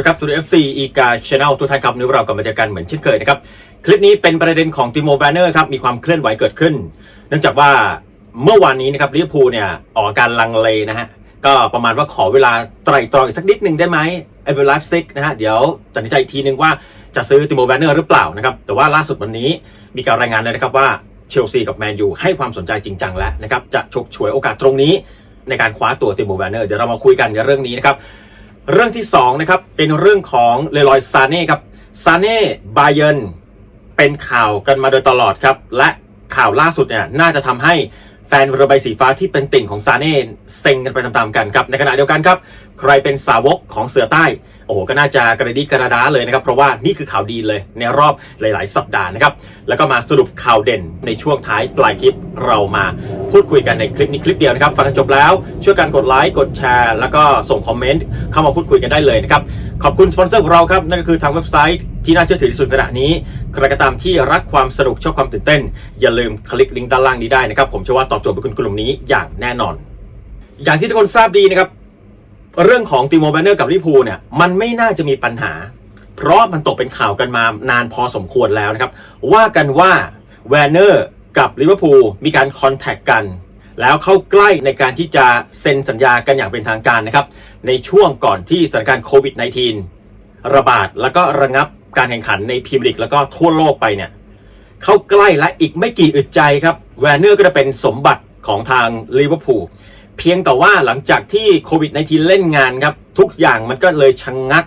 วัสดีครับทูดีเอฟซีอีกาชาแนลทุกท่านครับวันนี้เรากลับมาเจอกันเหมือนเช่นเคยนะครับ คลิปนี้เป็นประเด็นของติโมแบนเนอร์ครับ มีความเคลื่อนไหวเกิดขึ้น เนื่องจากว่าเมื่อวานนี้นะครับลิเวอร์พูลเนี่ย ออกอาการลังเลนะฮะ ก็ประมาณว่าขอเวลาไตร่ตรองอีกสักนิดหนึ่งได้ไหมไอเบลไลฟ์ซิกนะฮะ เดี๋ยวตัดสินใจอีกทีนึงว่าจะซื้อติโมแบนเนอร์หรือเปล่านะครับแต่ว่าล่าสุดวันนี้มีการรายงานเลยนะครับว่าเชลซีกับแมนยูให้ความสนใจจริงจังแล้วนะครับจะฉกฉวยโอกาสตรงนี้ในการคว้าตัวติโมแบนเนอร์เดี๋ยวเรามาคุยกันในเรื่องนี้นะครับ เรื่องที่2นะครับเป็นเรื่องของเลลอยซาเน่ครับซาเน่บาเยนเป็นข่าวกันมาโดยตลอดครับ และข่าวล่าสุดเนี่ยน่าจะทำให้แฟนเรือใบสีฟ้าที่เป็นติ่งของซาเน่เซ็งกันไปตามๆกันครับในขณะเดียวกันครับ ใครเป็นสาวกของเสือใต้ อ้โหก็น่าจะกระดิกระดาเลยนะครับ เพราะว่านี่คือข่าวดีเลยในรอบหลาย ๆ สัปดาห์นะครับ แล้วก็มาสรุปข่าวเด่นในช่วงท้ายปลายคลิปเรามาพูดคุยกันในคลิปนี้คลิปเดียวนะครับ ฟังจบแล้วช่วยกันกดไลค์กดแชร์ แล้วก็ส่งคอมเมนต์เข้ามาพูดคุยกันได้เลยนะครับขอบคุณสปอนเซอร์ของเราครับนั่นก็คือทางเว็บไซต์ที่น่าเชื่อถือที่สุดขณะนี้ใครก็ตามที่รักความสนุกชอบความตื่นเต้น อย่าลืมคลิกลิงก์ด้านล่างนี้ได้นะครับผมเชื่อว่าตอบโจทย์ไปคุณกลุ่มนี้อย่างแน่นอน อย่างที่ทุกคนทราบดีนะครับ เรื่องของติโมแบนเนอร์กับลิเวอร์พูลเนี่ยมันไม่น่าจะมีปัญหา เพราะมันตกเป็นข่าวกันมานานพอสมควรแล้วนะครับ ว่ากันว่าแวนเนอร์กับลิเวอร์พูลมีการคอนแทคกัน แล้วเข้าใกล้ในการที่จะเซ็นสัญญากันอย่างเป็นทางการนะครับ ในช่วงก่อนที่สถานการณ์โควิด -19 ระบาดแล้วก็ระงับการแข่งขันในพรีเมียร์ลีกแล้วก็ทั่วโลกไปเนี่ยเข้าใกล้และอีกไม่กี่อึดใจครับแวนเนอร์ก็จะเป็นสมบัติของทางลิเวอร์พูล เพียงแต่ว่าหลังจากที่โควิด -19 เล่นงานครับ ทุกอย่างมันก็เลยชะงงัก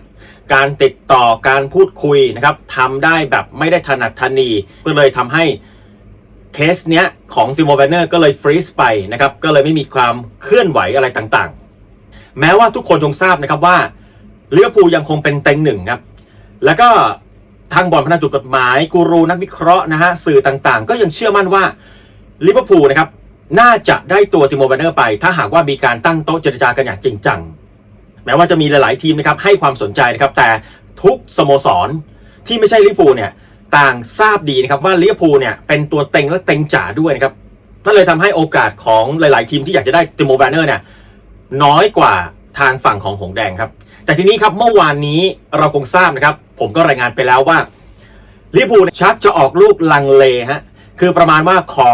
การติดต่อการพูดคุยนะครับทำได้แบบไม่ได้ถนัดทันี ก็เลยทำให้เคสเนี้ยของติโมแวนเนอร์ก็เลยฟรีซไปนะครับ ก็เลยไม่มีความเคลื่อนไหวอะไรต่างๆ แม้ว่าทุกคนคงทราบนะครับว่าลิเวอร์พูลยังคงเป็นเต็งหนึ่งครับ แล้วก็ทางบอลพนันถูกกฎหมายกูรูนักวิเคราะห์นะฮะสื่อต่างๆ ก็ยังเชื่อมั่นว่าลิเวอร์พูลนะครับ น่าจะได้ตัวติโมแวนเนอร์ไป ถ้าหากว่ามีการตั้งโต๊ะเจรจากันอย่างจริงจัง แม้ว่าจะมีหลายๆทีมนะครับให้ความสนใจนะครับ แต่ทุกสโมสรที่ไม่ใช่ลิเวอร์พูลเนี่ยต่างทราบดีนะครับว่าลิเวอร์พูลเนี่ยเป็นตัวเต็งและเต็งจ๋าด้วยนะครับนั่นเลยทำให้โอกาสของหลาย ๆ ทีมที่อยากจะได้ติโมแวนเนอร์เนี่ยน้อยกว่าทางฝั่งของหงแดงครับ แต่ทีนี้ครับเมื่อวานนี้เราคงทราบนะครับ ผมก็รายงานไปแล้วว่าลิเวอร์พูลชักจะออกลูกลังเลฮะคือประมาณว่าขอ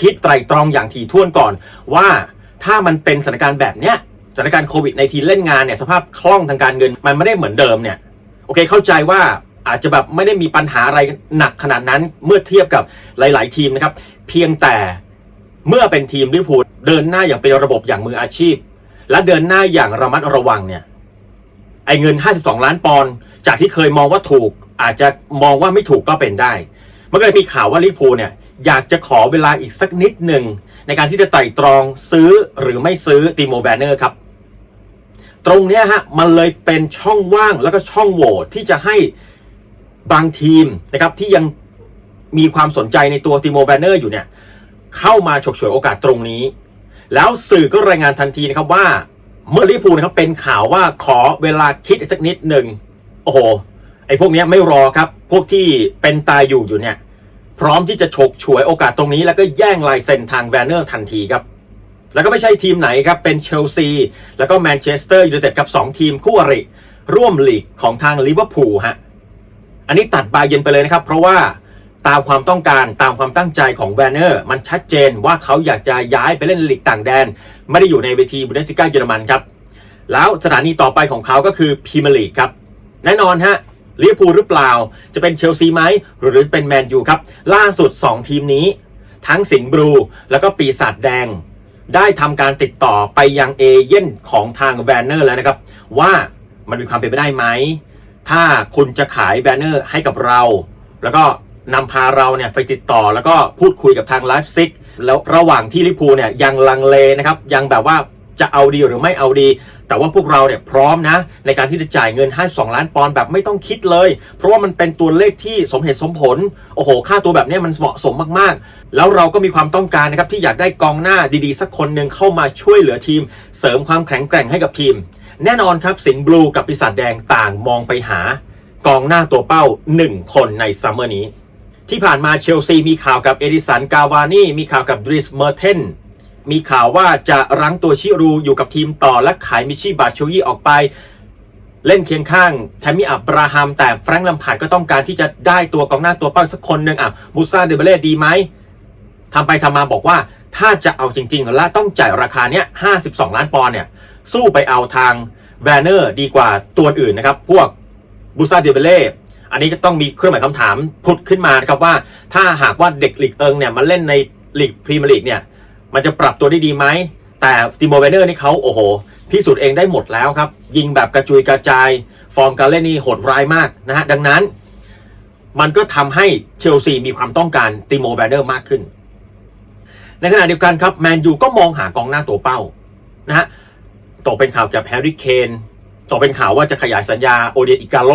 คิดไตรตรองอย่างถี่ถ้วนก่อน ว่าถ้ามันเป็นสถานการณ์แบบเนี้ยสถานการณ์โควิดในทีเล่นงานเนี่ยสภาพคล่องทางการเงินมันไม่ได้เหมือนเดิมเนี่ยโอเคเข้าใจว่าอาจจะแบบไม่ได้มีปัญหาอะไรหนักขนาดนั้นเมื่อเทียบกับหลาย ๆ ทีมนะครับ เพียงแต่เมื่อเป็นทีมลิเวอร์พูลเดินหน้าอย่างเป็นระบบอย่างมืออาชีพ และเดินหน้าอย่างระมัดระวังเนี่ยไอ้เงิน 52 ล้านปอนด์จากที่เคยมองว่าถูก อาจจะมองว่าไม่ถูกก็เป็นได้ มันก็เลยมีข่าวว่าลิเวอร์พูลเนี่ย อยากจะขอเวลาอีกสักนิดหนึ่ง ในการที่จะไต่ตรองซื้อหรือไม่ซื้อติโมแบนเนอร์ครับ ตรงนี้ฮะมันเลยเป็นช่องว่างแล้วก็ช่องโหว่ที่จะให้บางทีมนะครับที่ยังมีความสนใจในตัวติโมแบนเนอร์อยู่เนี่ยเข้ามาฉกฉวยโอกาสตรงนี้ แล้วสื่อก็รายงานทันทีนะครับว่าเมื่อลิพูนะครับเป็นข่าวว่าขอเวลาคิดสักนิดหนึ่งโอ้โหไอ้พวกนี้ไม่รอครับ พวกที่เป็นตายอยู่อยู่เนี่ย พร้อมที่จะฉกฉวยโอกาสตรงนี้ แล้วก็แย่งลายเซ็นทางแวนเนอร์ทันทีครับ แล้วก็ไม่ใช่ทีมไหนครับ เป็นเชลซี แล้วก็แมนเชสเตอร์ยูไนเต็ดกับ 2 ทีมคู่อริ ร่วมลีกของทางลิเวอร์พูลฮะ อันนี้ตัดบายเย็นไปเลยนะครับ เพราะว่าตามความต้องการตามความตั้งใจของแวนเนอร์ มันชัดเจนว่าเขาอยากจะย้ายไปเล่นลีกต่างแดน ไม่ได้อยู่ในเวทีบุนเดสิก้าเยอรมันครับแล้วสถานีต่อไปของเขาก็คือพรีเมียร์ลีกครับแน่นอนฮะ ลิเวอร์พูลหรือเปล่า จะเป็นเชลซีไหมหรือเป็นแมนยูครับ ล่าสุด 2 ทีมนี้ ทั้งสิงห์บลูแล้วก็ปีศาจแดง ได้ทำการติดต่อไปยังเอเย่นของทางแบนเนอร์แล้วนะครับ ว่ามันมีความเป็นไปได้ไหม ถ้าคุณจะขายแบนเนอร์ให้กับเรา แล้วก็นำพาเราเนี่ยไปติดต่อแล้วก็พูดคุยกับทางไลฟ์ซิกแล้วระหว่างที่ลิพูเนี่ยยังลังเลนะครับ ยังแบบว่าจะเอาดีหรือไม่เอาดี แต่ว่าพวกเราเนี่ยพร้อมนะ ในการที่จะจ่ายเงินให้2ล้านปอนด์แบบไม่ต้องคิดเลย เพราะว่ามันเป็นตัวเลขที่สมเหตุสมผล โอ้โห ค่าตัวแบบนี้มันเหมาะสมมากๆ แล้วเราก็มีความต้องการนะครับที่อยากได้กองหน้าดีๆ สักคนหนึ่งเข้ามาช่วยเหลือทีม เสริมความแข็งแกร่งให้กับทีม แน่นอนครับสิงห์บลูกับปีศาจแดงต่างมองไปหากองหน้าตัวเป้า 1 คนในซัมเมอร์นี้ ที่ผ่านมาเชลซีมีข่าวกับเอดิสันกาวานี่มีข่าวกับดริสเมอร์เทน มีข่าวว่าจะรั้งตัวชิรูอยู่กับทีมต่อและขายมิชิบาชูยี่ออกไป เล่นเคียงข้างแทมมี่อับราฮัม แต่แฟรงค์ลัมพาร์ดก็ต้องการที่จะได้ตัวกองหน้าตัวเป้าสักคนหนึ่งอะมูซาเดเบเล่ดีไหมทำไปทำมาบอกว่าถ้าจะเอาจริง ๆ และต้องจ่ายราคาเนี้ย52 ล้านปอนด์เนี่ยสู้ไปเอาทางแบนเนอร์ดีกว่าตัวอื่นนะครับ พวกบูซาเดเบเล่อันนี้ก็ต้องมีเครื่องหมายคำถามผุดขึ้นมานะครับว่า ถ้าหากว่าเด็กลีกเอิงเนี่ยมาเล่นในลีกพรีเมียร์ลีกเนี่ย มันจะปรับตัวได้ดีไหม แต่ติโมเวเนอร์นี่เขาโอ้โห พิสูจน์เองได้หมดแล้วครับ ยิงแบบกระจุยกระจาย ฟอร์มการเล่นนี่โหดร้ายมากนะฮะ ดังนั้น มันก็ทำให้เชลซีมีความต้องการติโมเวเนอร์มากขึ้น ในขณะเดียวกันครับแมนยูก็มองหากองหน้าตัวเป้านะฮะตกเป็นข่าวกับแฮร์รี่เคนตกเป็นข่าวว่าจะขยายสัญญาโอเดียอิกาโล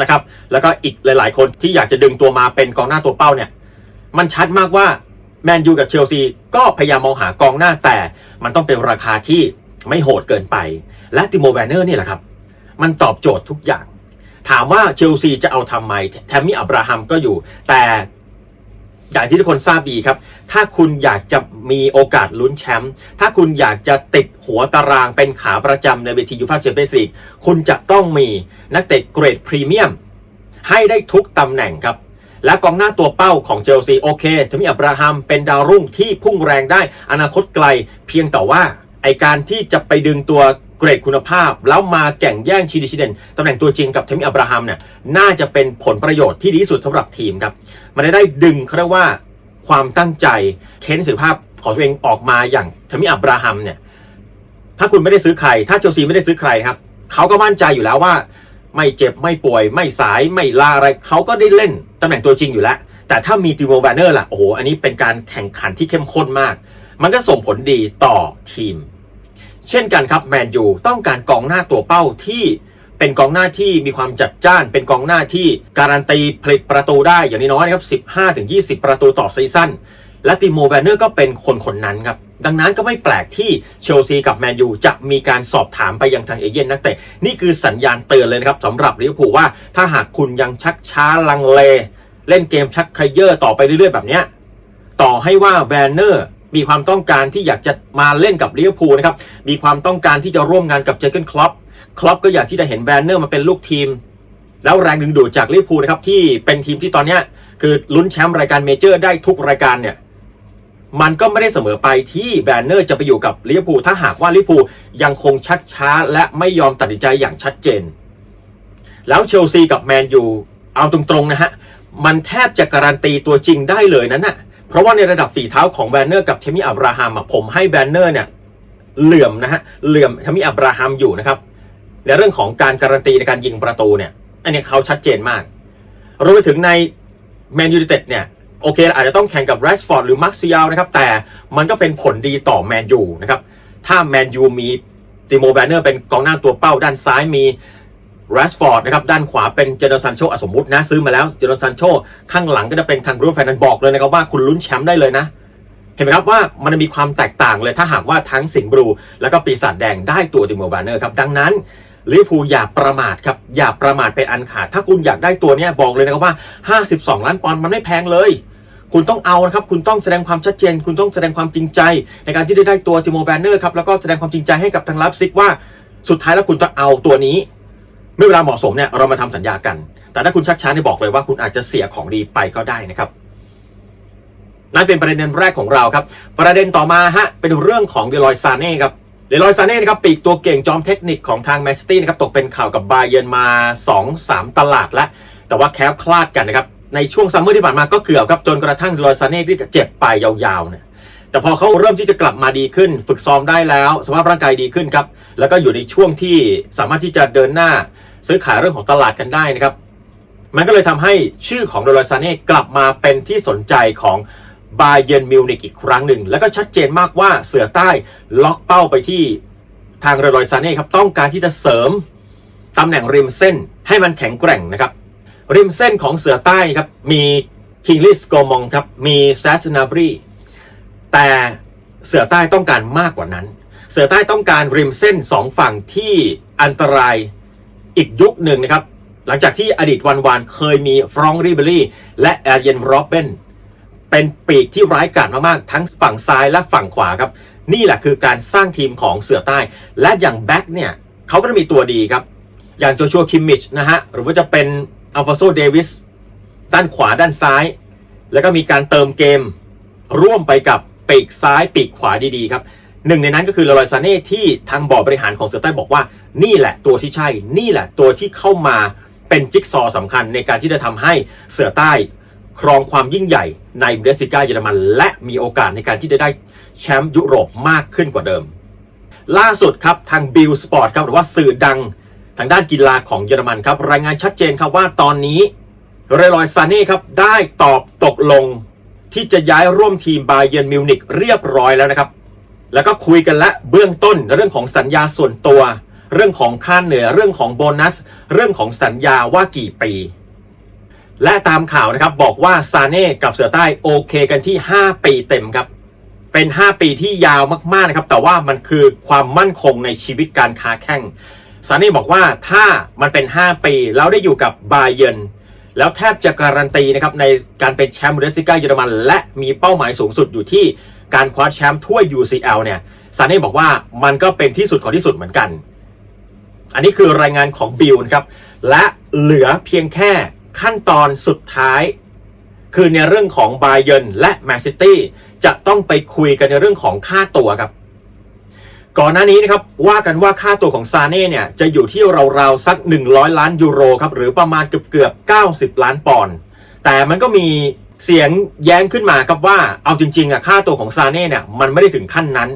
นะครับ แล้วก็อีกหลาย ๆ คนที่อยากจะดึงตัวมาเป็นกองหน้าตัวเป้าเนี่ย มันชัดมากว่า แมนยูกับเชลซีก็พยายามมองหากองหน้าแต่มันต้องเป็นราคาที่ไม่โหดเกินไป และติโมแวนเนอร์นี่แหละครับ มันตอบโจทย์ทุกอย่าง ถามว่าเชลซีจะเอาทำไมแทมมี่อับราฮัมก็อยู่ แต่อย่างที่ทุกคนทราบดีครับ ถ้าคุณอยากจะมีโอกาสลุ้นแชมป์ ถ้าคุณอยากจะติดหัวตารางเป็นขาประจำในเวทียูฟ่าแชมเปี้ยนส์ลีก คุณจะต้องมีนักเตะเกรดพรีเมียมให้ได้ทุกตำแหน่งครับ และกองหน้าตัวเป้าของเชลซีโอเคทมิอับราฮัมเป็นดาวรุ่งที่พุ่งแรงได้อนาคตไกล เพียงแต่ว่าไอการที่จะไปดึงตัวเกรดคุณภาพ แล้วมาแข่งแย่งชีดิชิเดนตำแหน่งตัวจริงกับเทมิอับราฮัมเนี่ยน่าจะเป็นผลประโยชน์ที่ดีที่สุดสำหรับทีมครับ มันได้ดึงเขาเรียกว่าความตั้งใจเค้นสิภาพของตัวเองออกมาอย่างเทมิอับราฮัมเนี่ยถ้าคุณไม่ได้ซื้อใคร ถ้าเชลซีไม่ได้ซื้อใครครับเขาก็มั่นใจอยู่แล้วว่า ไม่เจ็บไม่ป่วย ไม่สายไม่ลาอะไรเขาก็ได้เล่นตำแหน่งตัวจริงอยู่แล้ว แต่ถ้ามีติโมแบนเนอร์ล่ะโอ้โหอันนี้เป็นการแข่งขันที่เข้มข้นมาก มันก็ส่งผลดีต่อทีม เช่นกันครับแมนยูต้องการกองหน้าตัวเป้าที่เป็นกองหน้าที่มีความจัดจ้าน เป็นกองหน้าที่การันตีผลิตประตูได้อย่างน้อยนะครับ 15-20 ประตูต่อซีซั่นและติโมแวนเนอร์ก็เป็นคนคนนั้นครับ ดังนั้นก็ไม่แปลกที่เชลซีกับแมนยูจะมีการสอบถามไปยังทางเอเย่นนักเตะนี่คือสัญญาณเตือนเลยนะครับสำหรับลิเวอร์พูลว่าถ้าหากคุณยังชักช้าลังเล เล่นเกมชักไคเยอร์ต่อไปเรื่อยๆแบบนี้ต่อให้ว่าแวนเนอร์มีความต้องการที่อยากจะมาเล่นกับลิเวอร์พูลนะครับมีความต้องการที่จะร่วมงานกับเจอร์เกนคล็อปคล็อปก็อยากที่จะเห็นแวนเนอร์มาเป็นลูกทีม แล้วแรงดึงดูดจากลิเวอร์พูลนะครับที่เป็นทีมที่ตอนนี้คือลุ้นแชมป์รายการเมเจอร์ได้ทุกรายการเนี่ย มันก็ไม่ได้เสมอไปที่แบนเนอร์จะไปอยู่กับลิเวอร์พูลถ้าหากว่าลิเวอร์พูลยังคงชักช้าและไม่ยอมตัดสินใจอย่างชัดเจน แล้วเชลซีกับแมนยูเอาตรงๆนะฮะ มันแทบจะการันตีตัวจริงได้เลยนั้นน่ะเพราะว่าในระดับฝีเท้าของแบนเนอร์กับเทมิอับราฮัมผมให้แบนเนอร์เนี่ยเหลื่อมนะฮะเหลื่อมเทมิอับราฮัมอยู่นะครับในเรื่องของการการันตีในการยิงประตูเนี่ย อันนี้เขาชัดเจนมากรวมไปถึงในแมนยู i นเต็ดเนี่ย โอเค อาจจะต้องแข่งกับแรชฟอร์ดหรือมาร์คซิยาลนะครับ แต่มันก็เป็นผลดีต่อแมนยูนะครับ ถ้าแมนยูมีติโมแบนเนอร์เป็นกองหน้าตัวเป้า ด้านซ้ายมีแรชฟอร์ดนะครับ ด้านขวาเป็นเจเนอร์ซันโชสมมุตินะ ซื้อมาแล้วเจเนอร์ซันโชข้างหลังก็จะเป็นทางรูฟแฟนนันบอกเลยนะครับว่าคุณลุ้นแชมป์ได้เลยนะ เห็นไหมครับว่ามันมีความแตกต่างเลยถ้าหากว่าทั้งสิงห์บลู แล้วก็ปีศาจแดงได้ตัวติโมแบนเนอร์ครับดังนั้นลิเวอร์พูลอย่าประมาทครับ อย่าประมาทเป็นอันขาด ถ้าคุณอยากได้ตัวเนี้ยบอกเลยนะครับว่า 52 ล้านปอนด์มันไม่แพงเลย คุณต้องเอานะครับ คุณต้องแสดงความชัดเจน คุณต้องแสดงความจริงใจ ในการที่ได้ได้ตัวติโมแบนเนอร์ครับ แล้วก็แสดงความจริงใจให้กับทางลับซิกว่า สุดท้ายแล้วคุณจะเอาตัวนี้เมื่อเวลาเหมาะสมเนี่ยเรามาทำสัญญากัน แต่ถ้าคุณชักช้าเนี่ยบอกเลยว่าคุณอาจจะเสียของดีไปก็ได้นะครับนั่นเป็นประเด็นแรกของเราครับ ประเด็นต่อมาฮะเป็นเรื่องของเดลอยซาเน่ครับเดลอยซาเน่นะครับปีกตัวเก่งจอมเทคนิคของทางแมนซิตี้นะครับตกเป็นข่าวกับบาเยนมา 2-3 ตลาดแล้วแต่ว่าแคล้วคลาดกันนะครับ ในช่วงซัมเมอร์ที่ผ่านมาก็เกือบครับจนกระทั่งลอยซาเน่ที่เจ็บไปยาวๆเนี่ยแต่พอเขาเริ่มที่จะกลับมาดีขึ้น ฝึกซ้อมได้แล้ว สภาพร่างกายดีขึ้นครับ แล้วก็อยู่ในช่วงที่สามารถที่จะเดินหน้าซื้อขายเรื่องของตลาดกันได้นะครับ มันก็เลยทำให้ชื่อของโดลซาเน่กลับมาเป็นที่สนใจของบาเยนมิวนิกอีกครั้งหนึ่ง แล้วก็ชัดเจนมากว่าเสือใต้ล็อกเป้าไปที่ทางเรลอยซาเน่ครับต้องการที่จะเสริมตำแหน่งริมเส้นให้มันแข็งแกร่งนะครับ ริมเส้นของเสือใต้ครับ มีคิงลิสโกมองครับ มีแซสนาบรีแต่เสือใต้ต้องการมากกว่านั้น เสือใต้ต้องการริมเส้นสองฝั่งที่อันตรายอีกยุคหนึ่งนะครับ หลังจากที่อดีตวันวานเคยมีฟรองริเบรี่ และแอร์เยนโรเบนเป็นปีกที่ร้ายกาจมากๆ ทั้งฝั่งซ้ายและฝั่งขวาครับ นี่แหละคือการสร้างทีมของเสือใต้ และอย่างแบ็กเนี่ยเขาก็จะมีตัวดีครับ อย่างโจชัวคิมมิชนะฮะหรือว่าจะเป็น อัลฟาโซเดวิสด้านขวาด้านซ้าย แล้วก็มีการเติมเกมร่วมไปกับปีกซ้ายปีกขวาดีๆครับหนึ่งในนั้นก็คือลอยซาเน่ที่ทางบอร์ดบริหารของเสือใต้บอกว่า นี่แหละตัวที่ใช่ นี่แหละตัวที่เข้ามาเป็นจิ๊กซอว์สำคัญในการที่จะทำให้เสือใต้ครองความยิ่งใหญ่ในเดสซิก้าเยอรมัน และมีโอกาสในการที่จะได้แชมป์ยุโรปมากขึ้นกว่าเดิม ล่าสุดครับทางบิลสปอร์ตครับหรือว่าสื่อดัง ทางด้านกีฬาของเยอรมันครับ รายงานชัดเจนครับว่าตอนนี้เรลอยซาเน่ครับได้ตอบตกลงที่จะย้ายร่วมทีมบาเยนมิวนิกเรียบร้อยแล้วนะครับ แล้วก็คุยกันและเบื้องต้นเรื่องของสัญญาส่วนตัว เรื่องของค่าเหนือเรื่องของโบนัส เรื่องของสัญญาว่ากี่ปี และตามข่าวนะครับบอกว่าซาเน่กับเสือใต้โอเคกันที่ 5 ปีเต็มครับ เป็น 5 ปีที่ยาวมากๆนะครับ แต่ว่ามันคือความมั่นคงในชีวิตการค้าแข่ง ซาเน่บอกว่าถ้ามันเป็น 5 ปีแล้วได้อยู่กับบาเย r n แล้วแทบจะการันตีนะครับในการเป็นแชมป์บุนเดสซิก้าเยอรมัน และมีเป้าหมายสูงสุดอยู่ที่การคว้าแชมป์ถ้วย UCL เนี่ยซาเน่บอกว่ามันก็เป็นที่สุดของที่สุดเหมือนกัน อันนี้คือรายงานของบิลนะครับ และเหลือเพียงแค่ขั้นตอนสุดท้าย คือในเรื่องของบาเย r n และแมนซิตี้จะต้องไปคุยกันในเรื่องของค่าตัวครับ ก่อนหน้านี้นะครับว่ากันว่าค่าตัวของซาเน่เนี่ยจะอยู่ที่ราวๆสัก 100 ล้านยูโรครับหรือประมาณเกือบเกือบ90 ล้านปอนด์แต่มันก็มีเสียงแย้งขึ้นมาครับว่าเอาจริงๆอะค่าตัวของซาเน่เนี่ยมันไม่ได้ถึงขั้นนั้น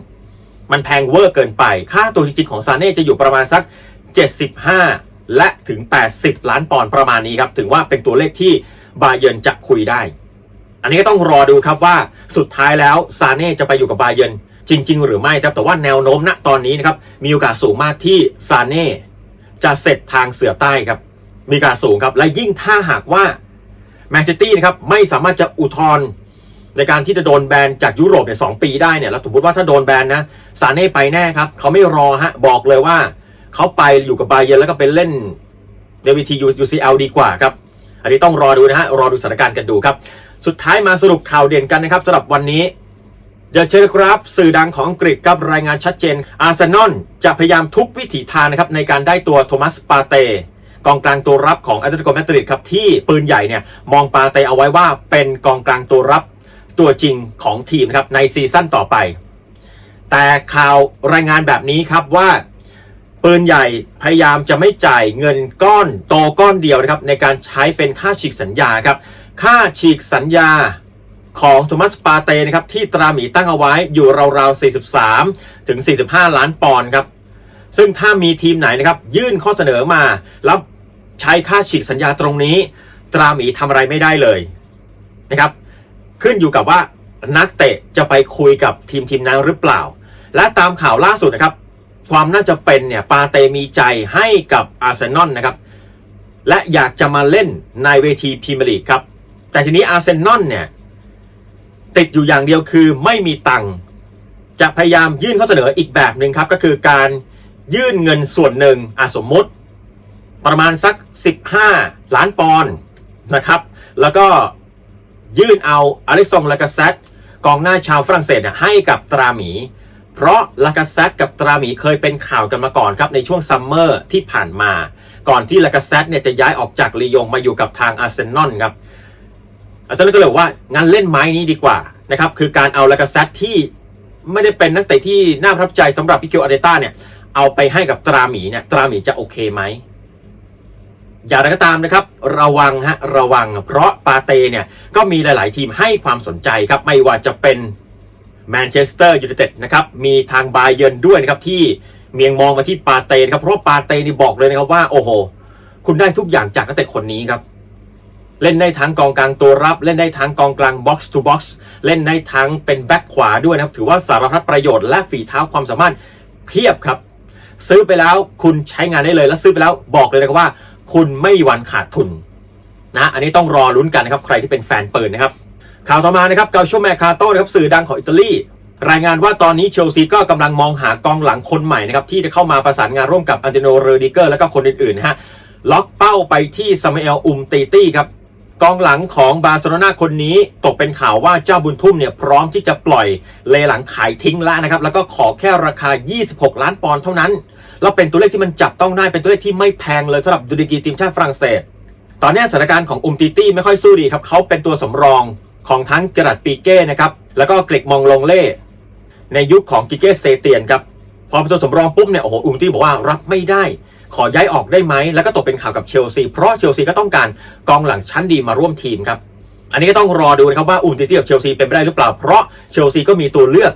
มันแพงเวอร์เกินไป ค่าตัวจริงๆของซาเน่จะอยู่ประมาณสัก 75 และถึง 80 ล้านปอนด์ประมาณนี้ครับถึงว่าเป็นตัวเลขที่บาเย r n จะคุยได้ อันนี้ก็ต้องรอดูครับว่าสุดท้ายแล้วซาเน่จะไปอยู่กับบาเย r n จริง ๆ หรือไม่ครับแต่ว่าแนวโน้มณตอนนี้นะครับมีโอกาสสูงมากที่ซาเน่จะเสร็จทางเสือใต้ครับ มีโอกาสสูงครับ และยิ่งถ้าหากว่าแมนซิตี้นะครับไม่สามารถจะอุทธรณ์ในการที่จะโดนแบนจากยุโรปเนี่ยสปีได้เนี่ยแล้วสมมติว่าถ้าโดนแบนนะซาเน่ไปแน่ครับเขาไม่รอฮะบอกเลยว่าเขาไปอยู่กับบาเย r n แล้วก็เป็นเล่นในวีทียูซีเอลดีกว่าครับอันนี้ต้องรอดูนะฮะรอดูสถานการณ์กันดูครับ สุดท้ายมาสรุปข่าวเด่นกันนะครับสำหรับวันนี้ เดอะเชลครับสื่อดังของอังกฤษกับรายงานชัดเจน อาร์เซนอลจะพยายามทุกวิถีทางนะครับในการได้ตัวโทมัสปาเตกองกลางตัวรับของแอตเลติโกมาดริดครับที่ปืนใหญ่เนี่ยมองปาเตเอาไว้ว่าเป็นกองกลางตัวรับตัวจริงของทีมครับในซีซั่นต่อไป แต่ข่าวรายงานแบบนี้ครับว่าปืนใหญ่พยายามจะไม่จ่ายเงินก้อนโตก้อนเดียวนะครับในการใช้เป็นค่าฉีกสัญญาครับค่าฉีกสัญญา ของโทมัสปาเตนะครับที่ตราหมีตั้งเอาไว้อยู่ราวๆ 43 ถึง 45 ล้านปอนด์ครับ ซึ่งถ้ามีทีมไหนนะครับยื่นข้อเสนอมา แล้วใช้ค่าฉีกสัญญาตรงนี้ ตราหมีทำอะไรไม่ได้เลยนะครับ ขึ้นอยู่กับว่านักเตะจะไปคุยกับทีมทีมนั้นหรือเปล่า และตามข่าวล่าสุดนะครับ ความน่าจะเป็นเนี่ยปาเตมีใจให้กับอาร์เซนอลนะครับ และอยากจะมาเล่นในเวทีพรีเมียร์ลีกครับ แต่ทีนี้อาร์เซนอลเนี่ย ติดอยู่อย่างเดียวคือไม่มีตังค์จะพยายามยื่นข้อเสนออีกแบบหนึ่งครับ ก็คือการยื่นเงินส่วนหนึ่งอะสมมติ ประมาณสัก 15 ล้านปอนด์นะครับ แล้วก็ยื่นเอาอเล็กซองลากาเซตกองหน้าชาวฝรั่งเศสให้กับตราหมี เพราะลากาเซตกับตราหมีเคยเป็นข่าวกันมาก่อนครับ ในช่วงซัมเมอร์ที่ผ่านมา ก่อนที่ลากาเซตเนี่ยจะย้ายออกจากลียงมาอยู่กับทางอาร์เซนอลครับ อาจารย์ก็เลยบอกว่างั้นเล่นไม้นี้ดีกว่านะครับคือการเอาลากาเซตที่ไม่ได้เป็นนักเตะที่น่าประทับใจสำหรับพิเกลอาเดต้าเนี่ยเอาไปให้กับตราหมีเนี่ยตราหมีจะโอเคไหมอย่างไรก็ตามนะครับ ระวังฮะระวังเพราะปาเตเนี่ยก็มีหลาย ๆ ทีมให้ความสนใจครับ ไม่ว่าจะเป็นแมนเชสเตอร์ยูไนเต็ดนะครับมีทางบาเยิร์นด้วยนะครับที่เมียงมองมาที่ปาเตนะครับเพราะว่าปาเตนี่บอกเลยนะครับว่าโอ้โห คุณได้ทุกอย่างจากนักเตะคนนี้ครับ เล่นได้ทั้งกองกลางตัวรับ เล่นได้ทั้งกองกลางบ็อกซ์ทูบ็อกซ์เล่นได้ทั้งเป็นแบ็คขวาด้วยนะครับ ถือว่าสารพัดประโยชน์และฝีเท้าความสามารถเพียบครับ ซื้อไปแล้วคุณใช้งานได้เลยแล้วซื้อไปแล้วบอกเลยนะครับว่า คุณไม่วันขาดทุนนะอันนี้ต้องรอลุ้นกันนะครับใครที่เป็นแฟนเปืนนะครับข่าวต่อมานะครับเกาโชแมคาโต้นะครับสื่อดังของอิตาลีรายงานว่าตอนนี้เชลซีก็กำลังมองหากองหลังคนใหม่นะครับที่จะเข้ามาประสานงานร่วมกับอันเดโนเรดิเกอร์และก็คนอื่นๆฮะล็อกเป้าไปที่ซามูเอลอุมตีตี้ครับ กองหลังของบาร์เซโลนาคนนี้ตกเป็นข่าวว่าเจ้าบุญทุ่มเนี่ยพร้อมที่จะปล่อยเลหลังขายทิ้งแล้วนะครับ แล้วก็ขอแค่ราคา 26 ล้านปอนด์เท่านั้น แล้วเป็นตัวเลขที่มันจับต้องได้ เป็นตัวเลขที่ไม่แพงเลยสำหรับดูดีกรีทีมชาติฝรั่งเศส ตอนนี้สถานการณ์ของอุมติตี้ไม่ค่อยสู้ดีครับเขาเป็นตัวสำรองของทั้งกรัดปีเก้นะครับแล้วก็เกรกมองลงเล่ ในยุคของกิเก้เซเตียนครับพอเป็นตัวสำรองปุ๊บเนี่ยโอ้โหอุมตี้บอกว่ารับไม่ได้ ขอย้ายออกได้ไหม แล้วก็ตกเป็นข่าวกับเชลซี เพราะเชลซีก็ต้องการกองหลังชั้นดีมาร่วมทีมครับ อันนี้ก็ต้องรอดูนะครับว่าอุมติตี้กับเชลซีเป็นไปได้หรือเปล่า เพราะเชลซีก็มีตัวเลือก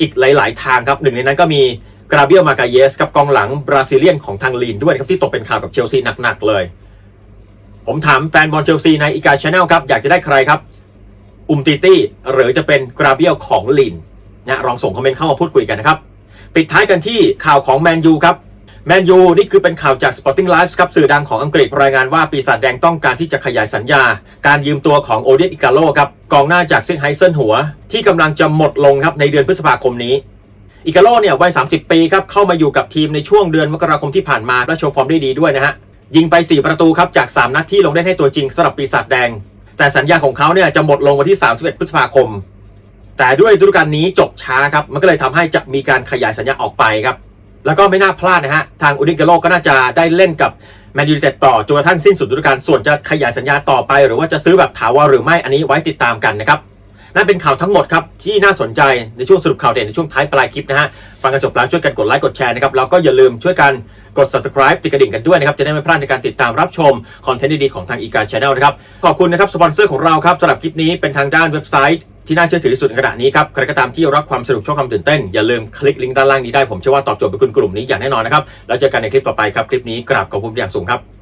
อีกหลาย ๆ ทางครับหนึ่งในนั้นก็มีกราเบียลมากาเยสกับกองหลังบราซิเลียนของทางลีนด้วยครับที่ตกเป็นข่าวกับเชลซีหนัก ๆ เลย ผมถามแฟนบอลเชลซีในอีกาชาแนลครับอยากจะได้ใครครับอุมติตี้หรือจะเป็นกราเบียลของลีนนะลองส่งคอมเมนต์เข้ามาพูดคุยกันนะครับ ปิดท้ายกันที่ข่าวของแมนยูครับ แมนยูนี่คือเป็นข่าวจาก Sporting Life ครับสื่อดังของอังกฤษรายงานว่าปีศาจแดงต้องการที่จะขยายสัญญา การยืมตัวของโอเดนอิกาโลครับกองหน้าจากซิงไฮเซนหัว ที่กำลังจะหมดลงครับในเดือนพฤษภาคมนี้ อิกาโลเนี่ยวัย 30 ปีครับเข้ามาอยู่กับทีมในช่วงเดือนมกราคมที่ผ่านมาและโชว์ฟอร์มได้ดีด้วยนะฮะยิงไป 4 ประตูครับจาก 3 นัดที่ลงได้ให้ตัวจริงสำหรับปีศาจแดง แต่สัญญาของเขาเนี่ยจะหมดลงวันที่ 31 พฤษภาคม แต่ด้วยฤดูกาลนี้จบช้าครับมันก็เลยทำให้จะมีการขยายสัญญาออกไปครับ แล้วก็ไม่น่าพลาดนะฮะ ทางอุดิเกโลก็น่าจะได้เล่นกับแมนยู i นเต็ดต่อจนกระทั่งสิ้นสุดฤดูกาลส่วนจะขยายสัญญาต่อไป หรือว่าจะซื้อแบบถาวรหรือไม่อันนี้ไว้ติดตามกันนะครับนั่นเป็นข่าวทั้งหมดครับ ที่น่าสนใจในช่วงสรุปข่าวเด่นในช่วงท้ายปลายคลิปนะฮะ ฟังกันจบแล้วช่วยกันกดไลค์กดแชร์นะครับ แล้วก็อย่าลืมช่วยกันกด subscribe ติดกระดิ่งกันด้วยนะครับ จะได้ไม่พลาดในการติดตามรับชม คอนเทนต์ดีๆของทางอีกาชาแนลนะครับ ขอบคุณนะครับสปอนเซอร์ของเราครับสำหรับคลิปนี้เป็นทางด้านเว็บไซต์ ที่น่าเชื่อถือที่สุดในขณะนี้ครับใครก็ตามที่รักความสนุกชอบความตื่นเต้น อย่าลืมคลิกลิงก์ด้านล่างนี้ได้ผมเชื่อว่าตอบโจทย์ไปคุณกลุ่มนี้อย่างแน่นอนนะครับแล้วเจอกันในคลิปต่อไปครับคลิปนี้กราบขอบคุณอย่างสูงครับ